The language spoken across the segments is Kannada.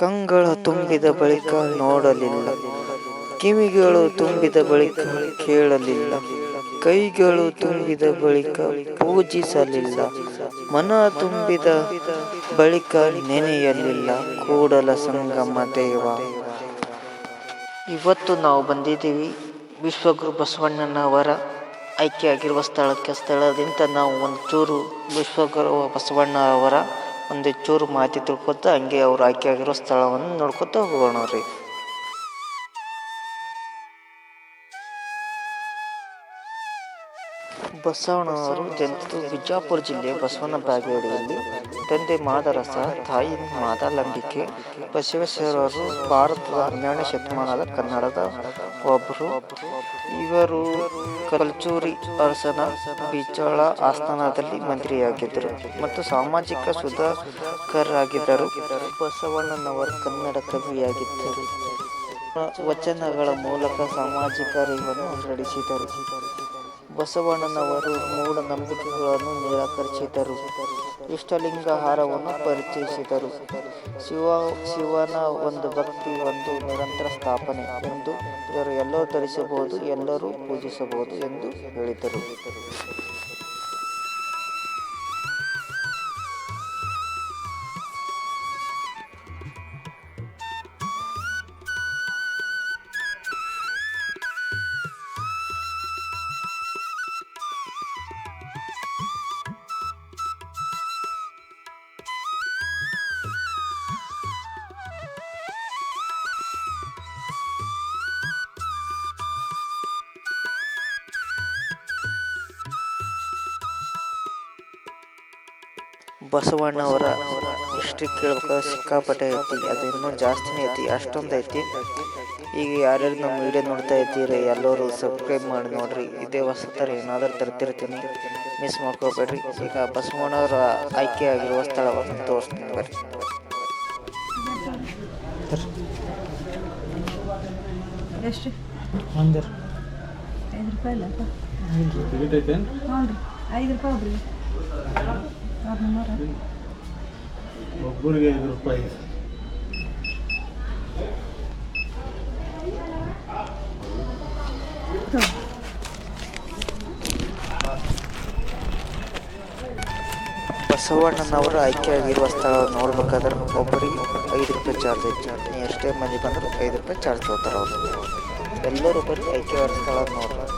ಕಂಗಳ ತುಂಬಿದ ಬಳಿಕ ನೋಡಲಿಲ್ಲ. ಕಿವಿಗಳು ತುಂಬಿದ ಬಳಿಕ ಕೇಳಲಿಲ್ಲ. ಕೈಗಳು ತುಂಬಿದ ಬಳಿಕ ಪೂಜಿಸಲಿಲ್ಲ. ಮನ ತುಂಬಿದ ಬಳಿಕ ನೆನೆಯಲಿಲ್ಲ. ಕೂಡಲ ಸಂಗಮ ದೇವ. ಇವತ್ತು ನಾವು ಬಂದಿದ್ದೀವಿ ವಿಶ್ವಗುರು ಬಸವಣ್ಣನವರ ಆಯ್ಕೆಯಾಗಿರುವ ಸ್ಥಳಕ್ಕೆ. ಸ್ಥಳದಿಂದ ನಾವು ಒಂದು ಚೂರು ವಿಶ್ವಗುರು ಬಸವಣ್ಣ ಅವರ ಒಂದು ಚೂರು ಮಾಹಿತಿ ತಿಳ್ಕೊತ ಹಂಗೆ ಅವ್ರು ಆಯ್ಕೆಯಾಗಿರೋ ಸ್ಥಳವನ್ನು ನೋಡ್ಕೊತ ಹೋಗೋಣ ರೀ ಬಸವಣ್ಣವರು ಜನಿಸಿದ್ದು ಬಿಜಾಪುರ ಜಿಲ್ಲೆ ಬಸವನ ಬಾಗೇಡಿಯಲ್ಲಿ. ತಂದೆ ಮಾದರಸ, ತಾಯಿ ಮಾದಾಲಂಬಿಕೆ ಬಸವೇಶ್ವರರು ಭಾರತದ ಹನ್ನೆರಡನೇ ಶತಮಾನದ ಕನ್ನಡದ ಒಬ್ಬರು ಇವರು ಕಲ್ಚೂರಿ ಅರಸನ ಬಿಜಾಳ ಆಸ್ಥಾನದಲ್ಲಿ ಮಂತ್ರಿಯಾಗಿದ್ದರು ಮತ್ತು ಸಾಮಾಜಿಕ ಸುಧಾಕರಾಗಿದ್ದರು ಬಸವಣ್ಣನವರು ಕನ್ನಡ ಕವಿಯಾಗಿದ್ದರು. ವಚನಗಳ ಮೂಲಕ ಸಾಮಾಜಿಕ ಅರಿವನ್ನು ಹರಡಿಸಿದರು. ಬಸವಣ್ಣನವರು ಮೂಢನಂಬಿಕೆಗಳನ್ನು ನಿರಾಕರಿಸಿದರು. ಇಷ್ಟಲಿಂಗ ಹಾರವನ್ನು ಪರಿಚಯಿಸಿದರು. ಶಿವ, ಶಿವನ ಒಂದು ಭಕ್ತಿ, ಒಂದು ನಿರಂತರ ಸ್ಥಾಪನೆ ಎಂದು ಇವರು ಎಲ್ಲರೂ ಧರಿಸಬಹುದು, ಎಲ್ಲರೂ ಪೂಜಿಸಬಹುದು ಎಂದು ಹೇಳಿದರು. ಬಸವಣ್ಣವರ ಹಿಸ್ಟ್ರಿ ಕೇಳ್ಬೇಕಾದ್ರೆ ಸಿಕ್ಕಾಪಟ್ಟೆ ಐತಿ. ಅದು ಇನ್ನೂ ಜಾಸ್ತಿನೇ ಐತಿ. ಅಷ್ಟೊಂದು ಐತಿ. ಈಗ ಯಾರ್ಯಾರು ನಮ್ಮ ವಿಡಿಯೋ ನೋಡ್ತಾ ಇದ್ದೀರಿ ಎಲ್ಲರೂ ಸಬ್ಸ್ಕ್ರೈಬ್ ಮಾಡಿ ನೋಡ್ರಿ. ಇದೇ ಹೊಸತರ ಏನಾದರೂ ತರ್ತಿರ್ತೀನಿ ಮಿಸ್ ಮಾಡ್ಕೋಬೇಡ್ರಿ. ಈಗ ಬಸವಣ್ಣವರ ಆಯ್ಕೆ ಆಗಿರುವ ಸ್ಥಳವನ್ನು ತೋರಿಸ್ತೀನಿ ಬರ್ರಿ. ಎಷ್ಟು ಒಂದು ಐದು ರೂಪಾಯಿ. ಇಲ್ಲ ಐದು ರೂಪಾಯಿ ಅವ್ರ ನಂಬರ ಒಬ್ಬರಿಗೆ ಐದು ರೂಪಾಯಿ. ಬಸವಣ್ಣನವರ ಸ್ಥಳ ನೋಡ್ಬೇಕಾದ್ರೆ ಒಬ್ಬರಿಗೆ ಐದು ರೂಪಾಯಿ ಚಾರ್ಜ್ ಐತಿ. ಎಷ್ಟೇ ಮಂದಿ ಬಂದರೂ ಐದು ರೂಪಾಯಿ ಚಾರ್ಜ್ ತಗೋತಾರೆ ಅವರು. ಎಲ್ಲರೂ ಬರೀ ಆಯ್ಕೆಯಾದ ಸ್ಥಳ ನೋಡ್ರಿ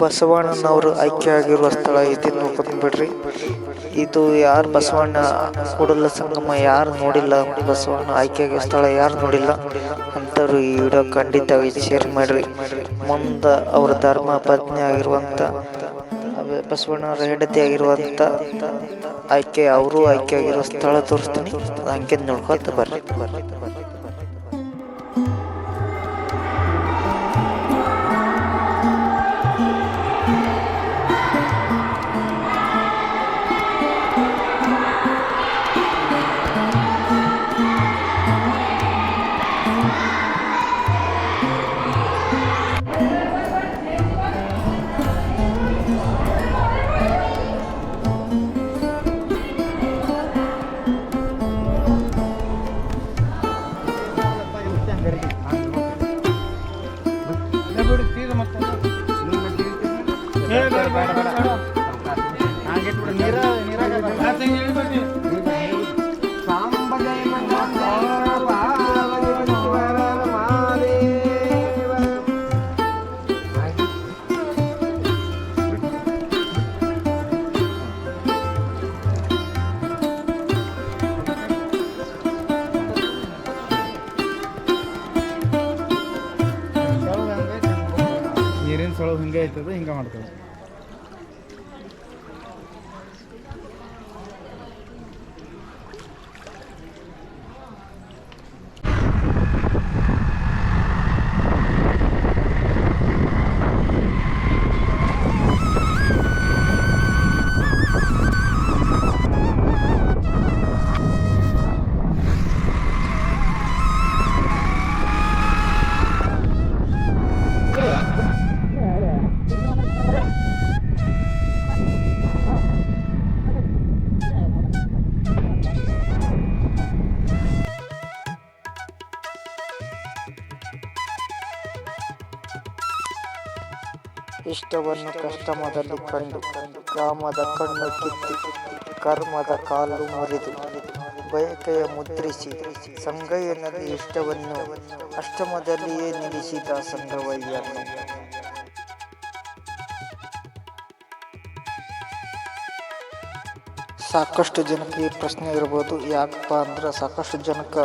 ಬಸವಣ್ಣನವರು ಆಯ್ಕೆ ಆಗಿರುವ ಸ್ಥಳ ಇದನ್ನು ನೋಡ್ಕೊಂಡ್ಬಿಡ್ರಿ ಇದು ಯಾರು ಬಸವಣ್ಣ ಕೂಡಲ ಸಂಗಮ? ಯಾರು ನೋಡಿಲ್ಲ ಬಸವಣ್ಣ ಆಯ್ಕೆ ಆಗಿರೋ ಸ್ಥಳ? ಯಾರು ನೋಡಿಲ್ಲ? ಅಂತವ್ರು ಈ ವಿಡಿಯೋ ಖಂಡಿತವಾಗಿ ಶೇರ್ ಮಾಡ್ರಿ. ಮುಂದ ಅವರ ಧರ್ಮ ಪತ್ನಿ ಆಗಿರುವಂಥ ಅವೆ ಬಸವಣ್ಣವರ ಹೆಂಡತಿ ಆಗಿರುವಂಥ ಆಯ್ಕೆ ಅವರು ಆಯ್ಕೆಯಾಗಿರೋ ಸ್ಥಳ ತೋರಿಸ್ತೀನಿ. ಅಂಕೆ ನೋಡ್ಕೊತ ಬರ್ರಿ ಬರ್ರಿ ಬರ್ರಿ. ಹಿಂಗೆ ಐತದ ಹಿಂಗೆ ಮಾಡ್ತೇವೆ ಇಷ್ಟವನ್ನು ಕಷ್ಟಮದಲ್ಲಿ ಕಂಡು ಕಾಮದ ಕಣ್ಣು ಕಿತ್ತಿ, ಕರ್ಮದ ಕಾಲು ಮುರಿದು, ಬಯಕೆಯ ಮುದ್ರಿಸಿ ಸಂಗಯ್ಯನಲ್ಲಿ ಇಷ್ಟವನ್ನು ಅಷ್ಟಮದಲ್ಲಿಯೇ ನಿಲ್ಲಿಸಿದ ಸಂಗವಯ್ಯನು. ಸಾಕಷ್ಟು ಜನಕ್ಕೆ ಈ ಪ್ರಶ್ನೆ ಇರ್ಬೋದು, ಯಾಕಪ್ಪ ಅಂದ್ರೆ ಸಾಕಷ್ಟು ಜನಕ್ಕೆ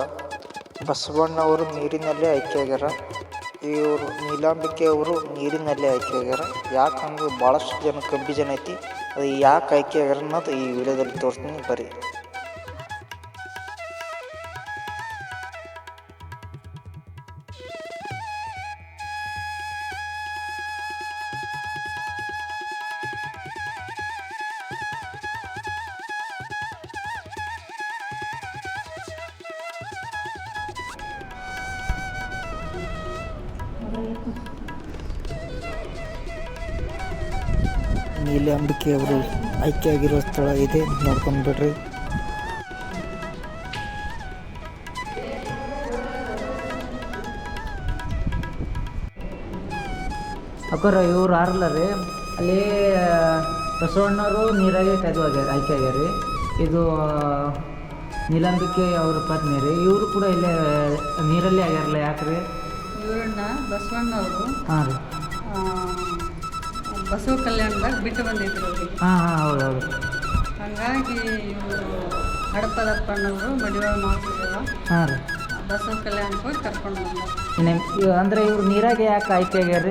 ಬಸವಣ್ಣವರು ನೀರಿನಲ್ಲೇ ಆಯ್ಕೆಯಾಗ್ಯಾರ, ಇವರು ನೀಲಾಂಬಿಕೆ ಅವರು ನೀರಿನಲ್ಲೇ ಆಯ್ಕೆಯಾಗ್ಯಾರ. ಯಾಕಂದ್ರೆ ಭಾಳಷ್ಟು ಜನ ಕನ್ಫ್ಯೂಷನ್ ಐತಿ. ಅದು ಯಾಕೆ ಆಯ್ಕೆ ಆಗ್ಯಾರ ಅನ್ನೋದು ಈ ವಿಡಿಯೋದಲ್ಲಿ ತೋರಿಸ್ತೀನಿ ಬರ್ರಿ. ನೀಲಾಂಬಿಕೆ ಅವರು ಆಯ್ಕೆಯಾಗಿರೋ ಸ್ಥಳ ಇದೆ. ನೋಡ್ಕೊಂಡು ಬಿಡ್ರಿ. ಅಕ್ಕರ ಇವ್ರು ಆರಲ್ಲ ರೀ? ಅಲ್ಲಿ ಬಸವಣ್ಣವರು ನೀರಾಗೆ ಕದ್ದು ಆಗ್ಯಾರ ಆಯ್ಕೆ ಆಗ್ಯಾರ. ರೀ ಇದು ನೀಲಾಂಬಿಕೆ ಅವ್ರ ಪತ್ನಿ ರೀ. ಇವರು ಕೂಡ ಇಲ್ಲೇ ನೀರಲ್ಲೇ ಆಗ್ಯಾರಲ್ಲ ಯಾಕ್ರಿ? ರೀ ಇವ್ರನ್ನ ಬಸವಣ್ಣವರು ಹಾಂ ರೀ. ಬಸವ ಕಲ್ಯಾಣದಾಗ ಬಿಟ್ಟು ಬಂದಿದ್ರು ಅವ್ರಿಗೆ ಹಾಂ ಹಾಂ ಹೌದು ಹೌದು. ಹಾಗಾಗಿ ಇವರು ಹಡಪದಪ್ಪನವರು ಮದುವೆ ಮಾಡ್ತಿದ್ರು ಹಾಂ ರೀ. ಬಸವ ಕಲ್ಯಾಣಕ್ಕೆ ಹೋಗಿ ಕರ್ಕೊಂಡು ಬಂದ್ರು. ಇವ್- ಅಂದ್ರೆ ಇವ್ರು ನೀರಾಗೆ ಯಾಕೆ ಆಯ್ಕೆ ಆಗ್ಯಾರ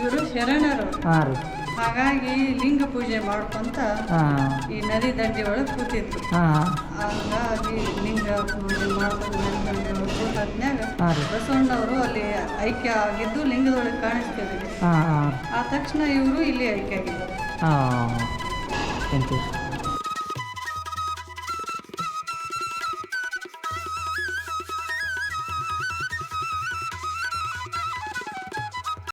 ಇವರು ಶರಣರು. ಹಾಂ ರೀ. ಹಾಗಾಗಿ ಲಿಂಗ ಪೂಜೆ ಮಾಡ್ಕೊಂತ ಹಾಂ. ಈ ನದಿ ದಂಡೆ ಒಳಗೆ ಕೂತಿದ್ರು. ಹಾಂ ಹಂಗಾಗಿ ಲಿಂಗ ಪೂಜೆ ಮಾಡ್ಕೊಂಡು ಹಾಂ ರೀ. ಬಸವಣ್ಣವರು ಅಲ್ಲಿ ಐಕ್ಯ ಆಗಿದ್ದು ಲಿಂಗದೊಳಗೆ ಹಾಂ ಆ ತಕ್ಷಣ ಇವರು ಇಲ್ಲಿ ಆಯ್ಕೆ ಆಗಿದ್ದಾರೆ. ಹಾಂ ಎಂತೀವಿ